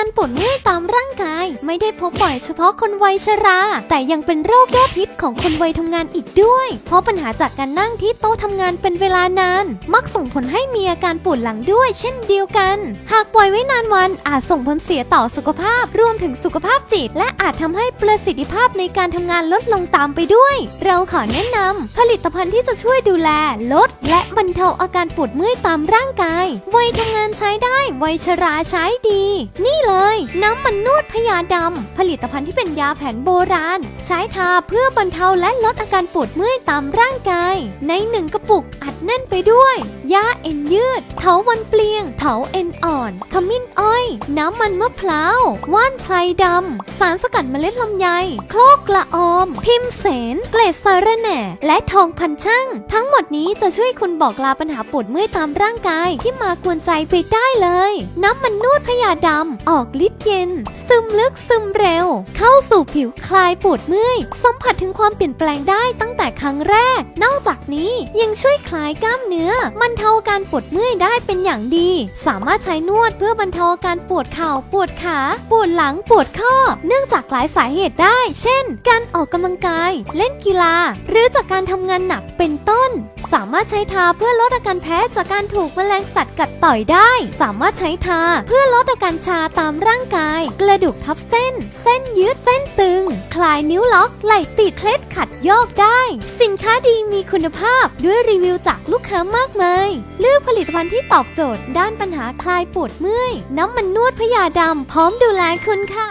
การปวดเมื่อยตามร่างกาย ไม่ได้พบบ่อยเฉพาะคนวัยชรา แต่ยังเป็นโรคยอดฮิตของคนวัยทำงานอีกด้วย เพราะปัญหาจากการนั่งที่โต๊ะทำงานเป็นเวลานาน มักส่งผลให้มีอาการปวดหลังด้วย เช่นเดียวกัน หากปล่อยไว้นานวันอาจส่งผลเสียต่อสุขภาพรวมถึงสุขภาพจิต และอาจทำให้ประสิทธิภาพในการทำงานลดลงตามไปด้วย เราขอแนะนำผลิตภัณฑ์ที่จะช่วยดูแล ลด และบรรเทาอาการปวดเมื่อยตามร่างกาย วัยทำงานใช้ได้ วัยชราใช้ดี นี่ น้ำมันนวดพญาดำ ผลิตภัณฑ์ที่เป็นยาแผนโบราณ ใช้ทาเพื่อบรรเทาและลดอาการปวดเมื่อยตามร่างกาย ในหนึ่งกระปุกอัดแน่นไปด้วยยาเอ็นยืด เถาวันเปลียง เถาเอ็นอ่อน ขมิ้นอ้อย น้ำมันมะพร้าว ว่านไพรดำ สารสกัดเมล็ดลำไย โคลกกระออม พิมเสน เกล็ดสาระแหน่ และทองพันช่าง ทั้งหมดนี้จะช่วยคุณบอกลาปัญหาปวดเมื่อยตามร่างกายที่มากวนใจไปได้เลย น้ำมันนวดพญาดำ ออกฤทธิ์เย็น ซึมลึกซึมเร็ว เข้าสู่ผิวคลายปวดเมื่อย สัมผัสถึงความเปลี่ยนแปลงได้ตั้งแต่ครั้งแรก นอกจากนี้ยังช่วยคลายกล้ามเนื้อ มันเทาการปวดเมื่อยได้เป็นอย่างดี สามารถใช้นวดเพื่อบรรเทาการปวดเข่า ปวดขา ปวดหลัง ปวดข้อ เนื่องจากหลายสาเหตุได้ เช่น การออกกำลังกาย เล่นกีฬา หรือจากการทำงานหนักเป็นต้น สามารถใช้ทาเพื่อลดอาการแพ้จากการถูกแมลงสัตว์กัดต่อยได้ สามารถใช้ทาเพื่อลดอาการชาตามร่างกาย กระดูกทับเส้น เส้นยืดเส้นตึง คลายนิ้วล็อก ไหล่ติดเคล็ดขัดยอกได้ สินค้าดีมีคุณภาพด้วยรีวิวจาก ลูกค้ามากมาย เลือกผลิตภัณฑ์ที่ตอบโจทย์ด้านปัญหาคลายปวดเมื่อย น้ำมันนวดพยาดำพร้อมดูแลคุณค่ะ